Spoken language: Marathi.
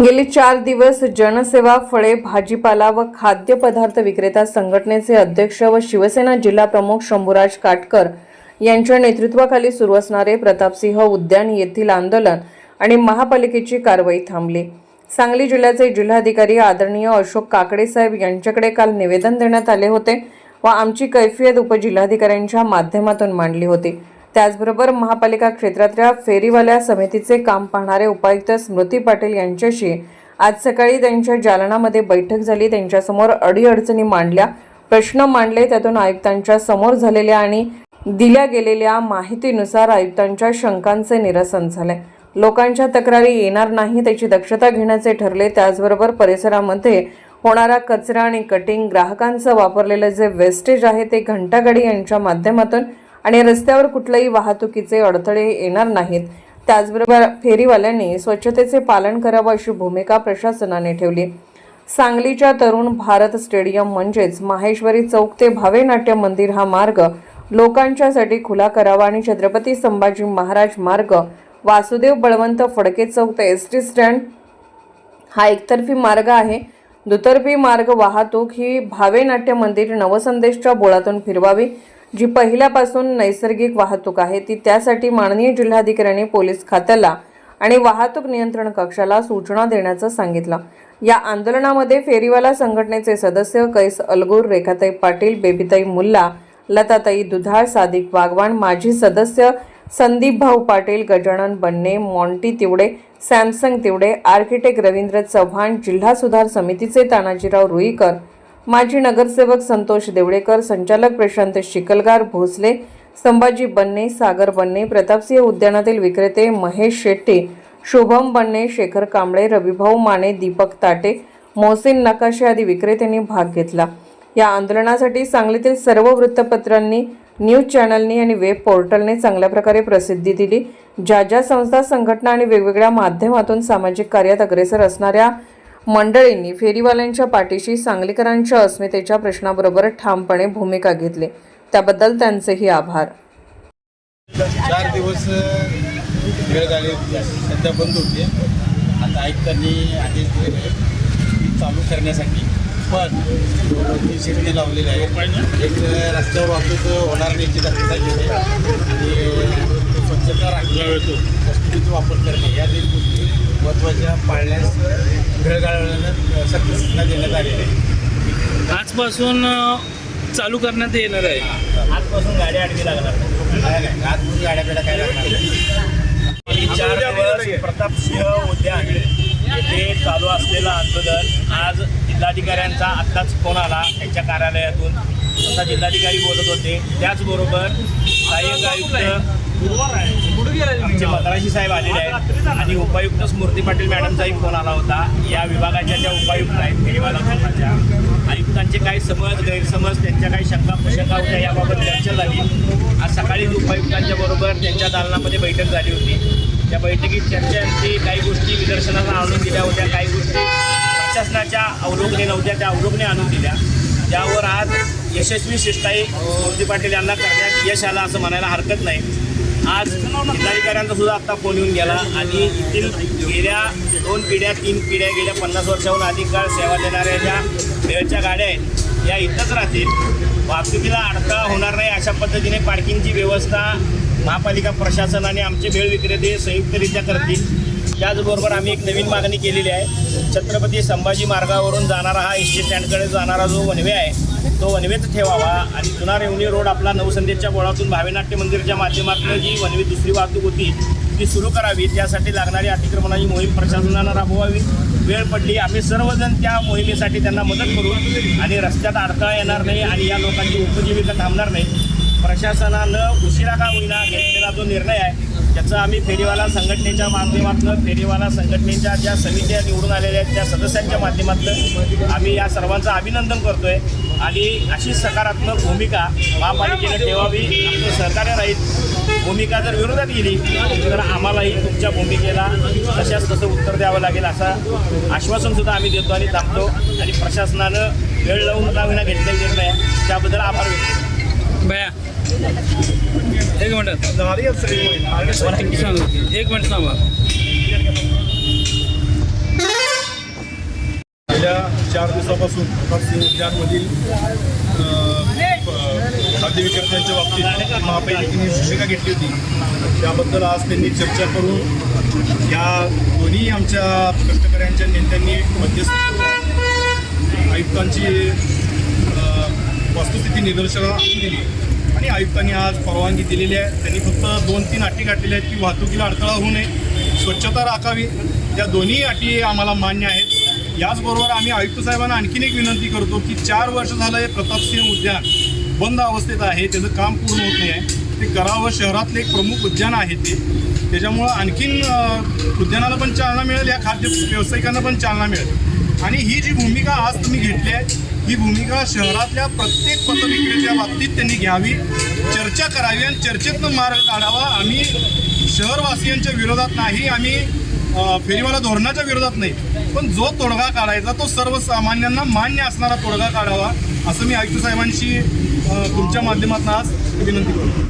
गेली चार दिवस जनसेवा फळे भाजीपाला व खाद्यपदार्थ विक्रेता संघटनेचे अध्यक्ष व शिवसेना जिल्हा प्रमुख शंभूराज काटकर यांच्या नेतृत्वाखाली सुरू असणारे प्रतापसिंह उद्यान येथील आंदोलन आणि महापालिकेची कारवाई थांबली. सांगली जिल्ह्याचे जिल्हाधिकारी आदरणीय अशोक काकडे साहेब यांच्याकडे काल निवेदन देण्यात आले होते व आमची कैफियत उपजिल्हाधिकाऱ्यांच्या माध्यमातून मांडली होती. त्याचबरोबर महापालिका क्षेत्रातल्या फेरीवाल्या समितीचे काम पाहणारे उपायुक्त स्मृती पाटील यांच्याशी आज सकाळी त्यांच्या जालनामध्ये बैठक झाली. त्यांच्यासमोर अडीअडचणी मांडल्या. प्रश्न मांडले. त्यातून आयुक्तांच्या समोर झालेल्या आणि दिल्या गेलेल्या माहितीनुसार आयुक्तांच्या शंकांचे निरसन झाले. लोकांच्या तक्रारी येणार नाही त्याची दक्षता घेण्याचे ठरले. त्याचबरोबर परिसरामध्ये होणारा कचरा आणि कटिंग ग्राहकांचं वापरलेलं जे वेस्टेज आहे ते घंटागाडी यांच्या माध्यमातून आणि रस्त्यावर कुठल्याही वाहतुकीचे अडथळे येणार नाहीत. त्याचबरोबर फेरीवाल्यांनी स्वच्छतेचे पालन करावं अशी भूमिका प्रशासनाने ठेवली. सांगलीच्या तरुण भारत स्टेडियम म्हणजेच माहेश्वरी चौक ते भावे नाट्य मंदिर हा मार्ग लोकांच्यासाठी खुला करावा आणि छत्रपती संभाजी महाराज मार्ग वासुदेव बळवंत फडके चौक ते एस टी स्टँड हा एकतर्फी मार्ग आहे. दुतर्फी मार्ग वाहतूक ही भावे नाट्य मंदिर नवसंदेशच्या बोळातून फिरवावी. जी पहिल्यापासून नैसर्गिक वाहतूक आहे ती त्यासाठी माननीय जिल्हाधिकाऱ्यांनी पोलीस खात्याला आणि वाहतूक नियंत्रण कक्षाला सूचना देण्याचं सांगितलं. या आंदोलनामध्ये फेरीवाला संघटनेचे सदस्य कैस अलगूर रेखाताई पाटील बेबीताई मुल्ला लताताई दुधाळ सादिक वागवान माजी सदस्य संदीप भाऊ Patil Gajanan Banne Monty Tiwde Samsung Tiwde architect Ravindra Chavan जिल्हा सुधार समितीचे तानाजीराव रुईकर माजी नगरसेवक संतोष देवडेकर संचालक प्रशांत शिकलगार भोसले संभाजी बन्ने सागर बन्ने प्रतापसिंह उद्यानातील विक्रेते महेश शेट्टी शुभम बन्ने शेखर कांबळे रविभाऊ माने दीपक ताटे मोहसिन नकाशे आदी विक्रेत्यांनी भाग घेतला. या आंदोलनासाठी सांगलीतील सर्व वृत्तपत्रांनी न्यूज चॅनलनी आणि वेब पोर्टलने चांगल्या प्रकारे प्रसिद्धी दिली. ज्या ज्या संस्था संघटना आणि वेगवेगळ्या माध्यमातून सामाजिक कार्यात अग्रेसर असणाऱ्या मंडळींनी फेरीवाल्यांच्या पाठीशी सांगलीकरांच्या अस्मितेच्या प्रश्नाबरोबर ठामपणे भूमिका घेतली. त्याबद्दल त्यांचेही आभार. चार दिवस वेळ वेळगाडी सध्या बंद होते आता आयुक्तांनी आदेश दिलेले चालू करण्यासाठी. पण ती शिकणे लावलेली आहे. एक रस्त्यावर वाहतूक होणार नाही याची दक्षता घेणे आणि स्वच्छता राखणे डस्टबिनचा वापर करणे या दोन गोष्टी महत्त्वाच्या पाळण्यास वेळगाड्यानं सक्त सूचना देण्यात आलेल्या आहे. आजपासून चालू करण्यात येणार आहे. आजपासून गाड्या अडवी लागणार नाही. नाही आजपासून काय लागणार. चार दिवस प्रतापसिंह उद्यान येथे चालू असलेलं आंदोलन आज जिल्हाधिकाऱ्यांचा आत्ताच फोन आला. त्यांच्या कार्यालयातून आता जिल्हाधिकारी बोलत होते. त्याचबरोबर सहाय्यक आयुक्त आमचे मद्राशी साहेब आलेले आहेत. आणि उपायुक्त स्मृती पाटील मॅडमचाही फोन आला होता. या विभागाच्या ज्या उपायुक्त आहेत फेरीवाला विभागाच्या आयुक्तांचे काही समज गैरसमज त्यांच्या काही शंका प्रशंका होत्या याबाबत चर्चा झाली. आज सकाळीच उपायुक्तांच्या बरोबर त्यांच्या दालनामध्ये बैठक झाली होती. त्या बैठकीत चर्चांची काही गोष्टी निदर्शनाला आणून दिल्या होत्या काही गोष्टी प्रशासनाच्या अवलोकने नव्हत्या त्या अवलोकने आणून दिल्या. त्यावर आज यशस्वी शिष्टाई मोदी पाटील यांना करण्यात यश आलं असं म्हणायला हरकत नाही. आज जिल्हाधिकाऱ्यांचा सुद्धा आत्ता फोन येऊन गेला आणि येथील गेल्या दोन पिढ्या तीन पिढ्या गेल्या पन्नास वर्षाहून अधिक काळ सेवा देणाऱ्या ज्या वेळच्या गाड्या आहेत या इथंच राहतील. वाहतुकीला अडथळा होणार नाही अशा पद्धतीने पार्किंगची व्यवस्था महापालिका प्रशासन आणि आमचे भेळ विक्रेते संयुक्तरित्या करतील. त्याचबरोबर आम्ही एक नवीन मागणी केलेली आहे. छत्रपती संभाजी मार्गावरून जाणारा हा एस टी स्टँडकडे जाणारा जो वनवे आहे तो वनवेच ठेवावा. आणि जुना रेवणी रोड आपला नवसंध्येच्या बोळातून भावेनाट्य मंदिरच्या माध्यमातून जी वनवे दुसरी वाहतूक होती ती सुरू करावी. त्यासाठी लागणारी अतिक्रमणाची मोहीम प्रशासनानं राबवावी. वेळ पडली. आम्ही सर्वजण त्या मोहिमेसाठी त्यांना मदत करू. आणि रस्त्यात अडथळा येणार नाही आणि या लोकांची उपजीविका थांबणार नाही. प्रशासनानं उशिरा का होईना घेतलेला जो निर्णय आहे त्याचं आम्ही फेरीवाला संघटनेच्या माध्यमातून फेरीवाला संघटनेच्या ज्या समित्या निवडून आलेल्या आहेत त्या सदस्यांच्या माध्यमातून आम्ही या सर्वांचं अभिनंदन करतोय. आणि अशी सकारात्मक भूमिका महापालिकेने ठेवावी आमचं सहकार्य राहील. भूमिका जर विरोधात गेली तर आम्हालाही तुमच्या भूमिकेला तशाच तसं उत्तर द्यावं लागेल असं आश्वासनसुद्धा आम्ही देतो आणि थांबतो. आणि प्रशासनानं वेळ लावून का विना घेतलेला निर्णय आहे, त्याबद्दल आभार व्यक्त बया एक मिनट. सांग एक मिनिट थांबा. चार दिवसापासून प्रतापसिंह उद्यानमधील खाद्य विक्रेत्यांच्या बाबतीत महापालिकेने शिक्षिका घेतली होती त्याबद्दल आज त्यांनी चर्चा करून या दोन्ही आमच्या कष्टकऱ्यांच्या नेत्यांनी मध्यस्थ आयुक्तांची वस्तुस्थिती निदर्शनास दिली. आणि आयुक्तांनी आज परवानगी दिलेली आहे. त्यांनी फक्त दोन तीन अटी काढलेल्या आहेत की वाहतुकीला अडथळा होऊ नये स्वच्छता राखावी. या दोन्ही अटी आम्हाला मान्य आहेत. याचबरोबर आम्ही आयुक्त साहेबांना आणखीन एक विनंती करतो की चार वर्ष झालं हे प्रतापसिंह उद्यान बंद अवस्थेत आहे. त्याचं काम पूर्ण होत नाही आहे. ते करावं शहरातलं एक प्रमुख उद्यान आहे ते. त्याच्यामुळं आणखीन उद्यानाला पण चालना मिळेल या खाद्य व्यावसायिकांना पण चालना मिळेल. आणि ही जी भूमिका आज तुम्ही घेतली आहे ही भूमिका शहरातल्या प्रत्येक पथविक्रेच्या बाबतीत त्यांनी घ्यावी चर्चा करावी आणि चर्चेतनं मार्ग काढावा. आम्ही शहरवासियांच्या विरोधात नाही आम्ही फेरीवाला धोरणाच्या विरोधात नाही. पण जो तोडगा काढायचा तो सर्वसामान्यांना मान्य असणारा तोडगा काढावा असं मी आयुक्त साहेबांशी तुमच्या माध्यमातून आज विनंती करतो.